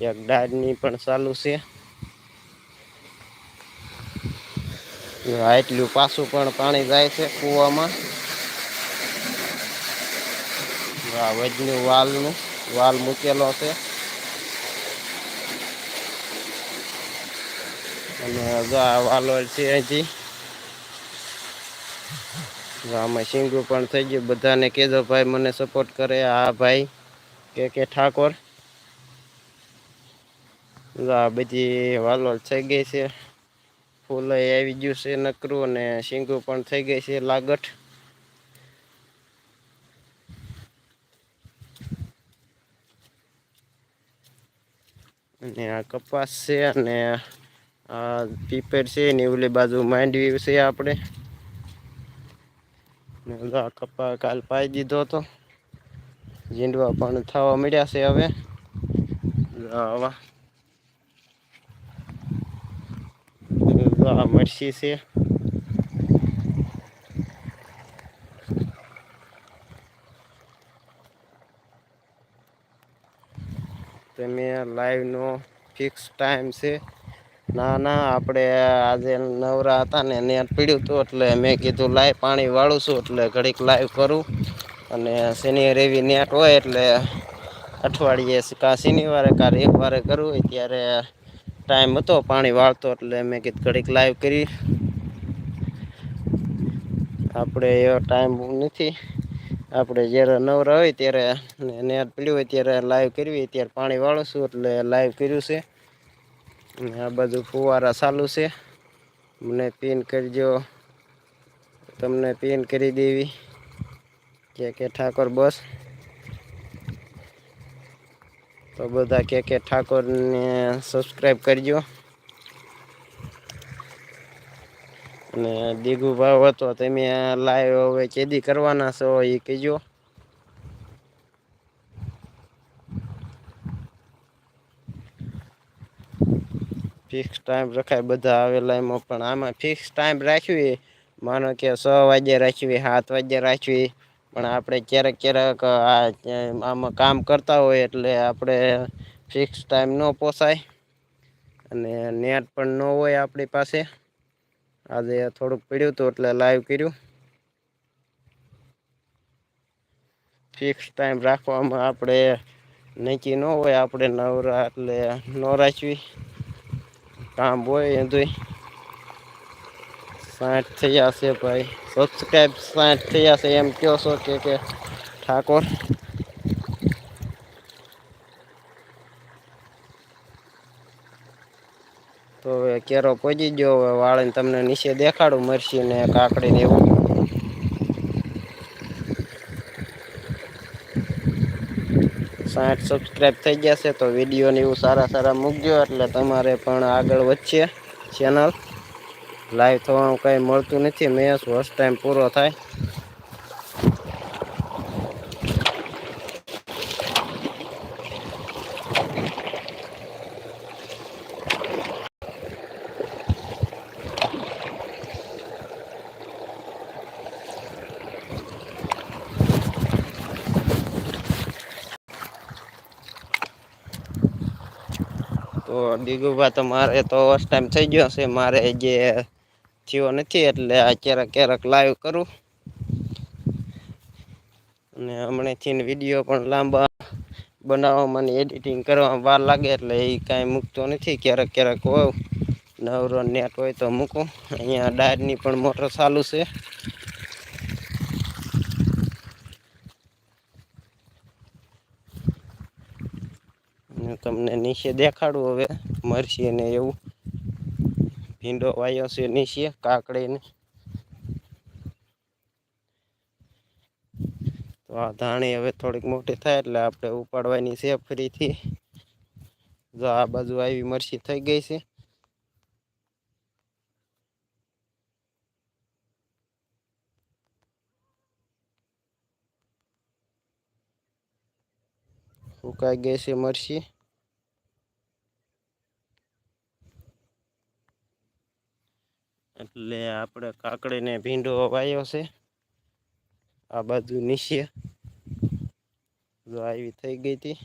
એક ડાળની પણ ચાલુ છે. આટલું પાછું પણ પાણી જાય છે કૂવામાં. આ વજનું વાલનું, વાલ મૂકેલો છે. અને આ વાલો છે હજી. આમાં શીંગું પણ થઈ ગયું. બધાને કહેજો ભાઈ, મને સપોર્ટ કરે. આ ભાઈ કે કે ઠાકોર. બધી વાલોળ થઈ ગઈ છે. ફૂલ આવી ગયું છે નકરું અને શીંગું પણ થઈ ગઈ છે લાગઠ. અને આ કપાસ છે અને આ પીપર છે એની ઓલી બાજુ માંડવી છે આપણે. આ કપા કાલ પાઈ દીધો હતો. ઝીંડવા પણ થવા મળ્યા છે હવે. આ મરસી છે. તમે લાઈવનો ફિક્સ ટાઈમ છે. ના ના, આપણે આજે નવરા હતા ને નેટ પીડ્યું હતું એટલે મેં કીધું લાઈવ પાણી વાળું છું, એટલે ઘડીક લાઈવ કરું. અને શનિ એવી નેટ હોય એટલે અઠવાડિયે કાં શનિવારે કાં રવિવારે કરવું હોય ત્યારે ટાઈમ હતો, પાણી વાળતો એટલે મેં કીધું ઘડીક લાઈવ કરી. આપણે એવો ટાઈમ નથી. આપણે જ્યારે નવરા હોય ત્યારે નેટ પીડ્યું હોય ત્યારે લાઈવ કરવી, ત્યારે પાણી વાળું છું એટલે લાઈવ કર્યું છે. આ બધું ફુવારા ચાલુ છે. મને પિન કરજો. તમને પિન કરી દેવી. કે કે ઠાકોર બસ. તો બધા કે કે ઠાકોરને સબસ્ક્રાઈબ કરજો. અને દીગુ ભાવ હતો તમે લાઈવ હવે કેદી કરવાના છો એ કહેજો. ફિક્સ ટાઈમ રખાય બધા આવેલા એમાં, પણ આમાં ફિક્સ ટાઈમ રાખવી. માનો કે છ વાગ્યા રાખવી, સાત વાગ્યે રાખવી. પણ આપણે ક્યારેક ક્યારેક આમાં કામ કરતા હોય એટલે આપણે ફિક્સ ટાઈમ ન પોસાય અને નેટ પણ ન હોય આપણી પાસે. આજે થોડુંક પીડ્યું હતું એટલે લાઈવ કર્યું. ફિક્સ ટાઈમ રાખવામાં આપણે નક્કી ન હોય આપણે નવરા એટલે ન રાખવી કામ હોય એ સાઠ થયા છે ભાઈ. સબસ્ક્રાઈબ સાઠ થયા છે, એમ કહો છો કે કે ઠાકોર. તો હવે કેરો પહોંચી ગયો, હવે વાળીને તમને નીચે દેખાડું મરસી ને કાકડી ને એવું. સાઠ સબસ્ક્રાઈબ થઈ ગયા છે, તો વિડીયોને એવું સારા સારા મૂકજો, એટલે તમારે પણ આગળ વધશે ચેનલ લાઈવ થવાનું કંઈ મળતું નથી. મેચ ફર્સ્ટ ટાઈમ પૂરો થાય. તો દીગુભા, તો મારે તો ફર્સ્ટ ટાઈમ થઈ ગયો છે. મારે જે થયો નથી એટલે આ ક્યારેક ક્યારેક લાઈવ કરું. અને હમણાંથી વીડિયો પણ લાંબા બનાવવામાં એડિટિંગ કરવામાં વાર લાગે એટલે એ કાંઈ મૂકતો નથી. ક્યારેક ક્યારેક હોય, નવરો નેટ હોય તો મૂકું. અહીંયા ડાયરની પણ મોટર ચાલુ છે. તમને નીચે દેખાડું હવે મરસી ને એવું. ભીંડો વાયો છે, નીચે કાકડીને. તો આ ધાણી હવે થોડીક મોટી થાય એટલે આપણે ઉપાડવાની છે ફરીથી. જો આ બાજુ આવી મરસી થઈ ગઈ છે. સુકાઈ ગઈ છે મરસી એટલે આપણે કાકડીને ભીંડો વાયો છે. આ બાજુ નીચે. આવી થઈ ગઈ હતી.